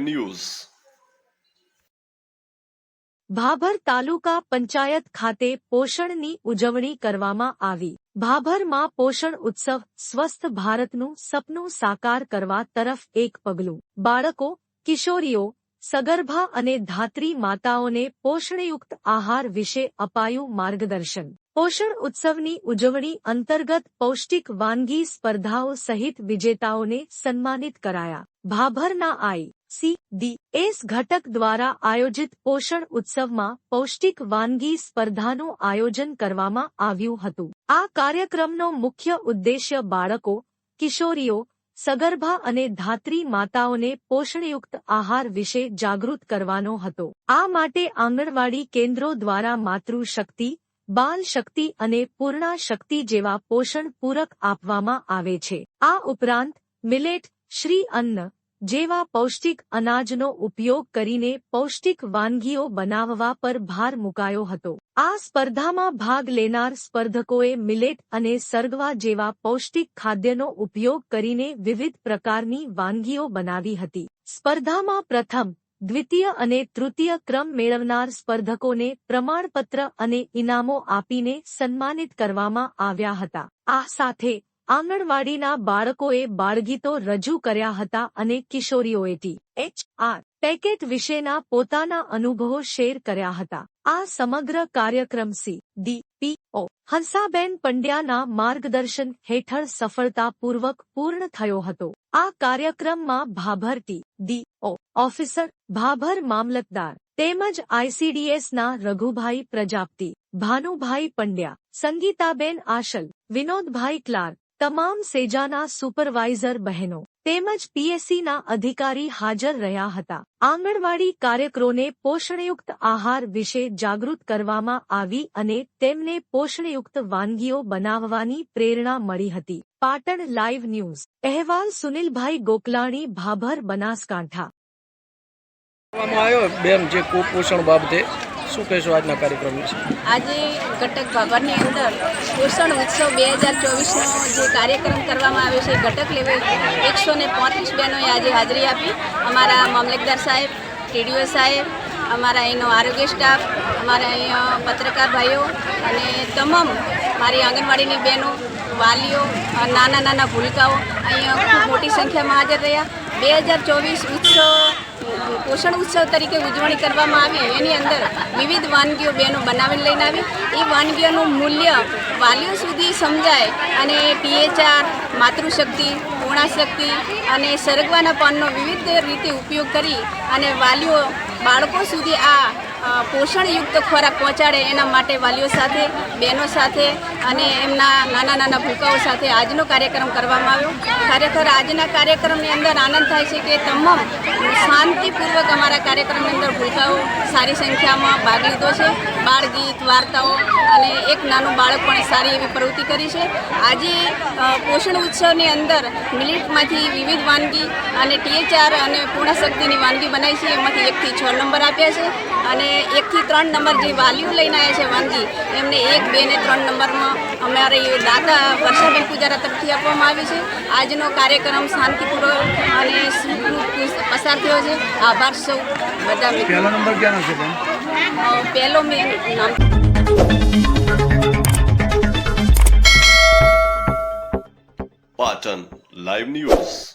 Live news Bhabhar taluka panchayat ખાતે પોષણની ઉજવણી કરવામાં આવી. ભાભરમાં પોષણ ઉત્સવ, સ્વસ્થ ભારતનું સપનું સાકાર કરવા તરફ એક પગલું. બાળકો, કિશોરીઓ, સગર્ભા અને ધાત્રી માતાઓને પોષણયુક્ત આહાર વિશે અપાયું માર્ગદર્શન. પોષણ ઉત્સવની ઉજવણી અંતર્ગત પૌષ્ટિક વાનગી સ્પર્ધાઓ સહિત વિજેતાઓને સન્માનિત કરાયા. ભાભરના આઈ, સી, ડી, એસ ઘટક દ્વારા આયોજિત પોષણ ઉત્સવમાં પૌષ્ટિક વાનગી સ્પર્ધાનું આયોજન કરવામાં આવ્યું હતું. આ કાર્યક્રમનો મુખ્ય ઉદ્દેશ્ય બાળકો, કિશોરીઓ, સગર્ભા અને ધાત્રી માતાઓને પોષણયુક્ત આહાર વિશે જાગૃત કરવાનો હતો. આ માટે આંગણવાડી કેન્દ્રો દ્વારા માતૃશક્તિ, બાલ શક્તિ અને પૂર્ણા શક્તિ જેવા પોષણ પૂરક આપવામાં આવે છે. આ ઉપરાંત, મિલેટ શ્રી અન્ન, જેવા પૌષ્ટિક અનાજનો ઉપયોગ કરીને પૌષ્ટિક વાનગીઓ બનાવવા પર ભાર મુકાયો હતો. આ સ્પર્ધામાં ભાગ લેનાર સ્પર્ધકોએ મિલેટ અને સરગવા જેવા પૌષ્ટિક ખાદ્યનો ઉપયોગ કરીને વિવિધ પ્રકારની વાનગીઓ બનાવી હતી. સ્પર્ધામાં પ્રથમ, દ્વિતીય અને તૃતીય ક્રમ મેળવનાર સ્પર્ધકોને પ્રમાણપત્ર અને ઇનામો આપીને સન્માનિત કરવામાં આવ્યા હતા. આ સાથે આંગણવાડીના બાળકોએ બાળગીતો રજૂ કર્યા હતા અને કિશોરીઓએ એચ આર પેકેટ વિશેના પોતાના અનુભવો શેર કર્યા હતા. આ સમગ્ર કાર્યક્રમ સી. ડી. પી. ઓ. હંસાબેન પંડ્યાના માર્ગદર્શન હેઠળ સફળતાપૂર્વક પૂર્ણ થયો હતો. આ કાર્યક્રમમાં ભાભરતી ડી. ઓ. ઓફિસર, ભાભર મામલતદાર, તેમજ આઈસીડીએસના રઘુભાઈ પ્રજાપતિ, ભાનુભાઈ પંડ્યા, સંગીતાબેન આશલ, વિનોદભાઈ ક્લાર્ક તમામ સેજાના સુપરવાઇઝર બહેનો, તેમજ પીએસસીના અધિકારી હાજર રહ્યા હતા. આંગણવાડી કાર્યકરોને પોષણયુક્ત આહાર વિશે જાગૃત કરવામાં આવી અને તેમને પોષણયુક્ત વાનગીઓ બનાવવાની પ્રેરણા મળી હતી. પાટણ લાઈવ ન્યૂઝ, અહેવાલ સુનિલભાઈ ગોકલાણી, ભાભર બનાસકાંઠા. બેન, જે કુપોષણ બાબતે શું કહેશો આજના કાર્યક્રમ વિશે? આજે ઘટક ભાભરની અંદર પોષણ ઉત્સવ બે હજાર ચોવીસનો જે કાર્યક્રમ કરવામાં આવ્યો છે ઘટક લેવલ એકસો ને પાંત્રીસ બહેનોએ આજે હાજરી આપી. અમારા મામલતદાર સાહેબ ટીડીઓ સાહેબ, અમારા અહીંનો આરોગ્ય સ્ટાફ, અમારા અહીંયા પત્રકાર ભાઈઓ અને તમામ મારી આંગણવાડીની બહેનો, વાલીઓ નાના નાના ભૂલકાઓ અહીંયા ખૂબ મોટી સંખ્યામાં હાજર રહ્યા. બે હજાર ચોવીસ ઉત્સવ પોષણ ઉત્સવ તરીકે ઉજવણી કરવામાં આવી. એની અંદર વિવિધ વાનગીઓ બહેનો બનાવીને લઈને આવી. એ વાનગીઓનું મૂલ્ય વાલીઓ સુધી સમજાય અને પીએચઆર, માતૃશક્તિ, પૂર્ણાશક્તિ અને સરગવાના પાનનો વિવિધ રીતે ઉપયોગ કરી અને વાલીઓ, બાળકો સુધી આ પોષણયુક્ત ખોરાક પહોંચાડે એના માટે વાલીઓ સાથે, બહેનો સાથે અને એમના નાના નાના ભૂકાઓ સાથે આજનો કાર્યક્રમ કરવામાં આવ્યો. ખરેખર આજના કાર્યક્રમની અંદર આનંદ થાય છે કે તમામ શાંતિપૂર્વક અમારા કાર્યક્રમની અંદર ભૂલકાઓ સારી સંખ્યામાં ભાગ લીધો છે. બાળગીત વાર્તાઓ અને એક નાનું બાળક પણ સારી એવી પ્રવૃત્તિ કરી છે. આજે પોષણ ઉત્સવની અંદર મિલિટમાંથી વિવિધ વાનગી અને ટીએચઆર અને પૂર્ણશક્તિની વાનગી બનાવી છે. એમાંથી એકથી છ નંબર આપ્યા છે અને એકથી ત્રણ નંબર જે વાલીઓ લઈને આવ્યા છે વાનગી. એમને એક બે ને ત્રણ નંબરમાં અમારે દાદા વર્ષાબેન પૂજારા તરફથી આપવામાં આવી છે. આજનો કાર્યક્રમ શાંતિપૂર્વક અને સુખરૂપ પસાર થયો છે. આભાર સૌ બધા પહેલો નંબર છે પહેલો મેં નામ પાટણ લાઈવ ન્યૂઝ.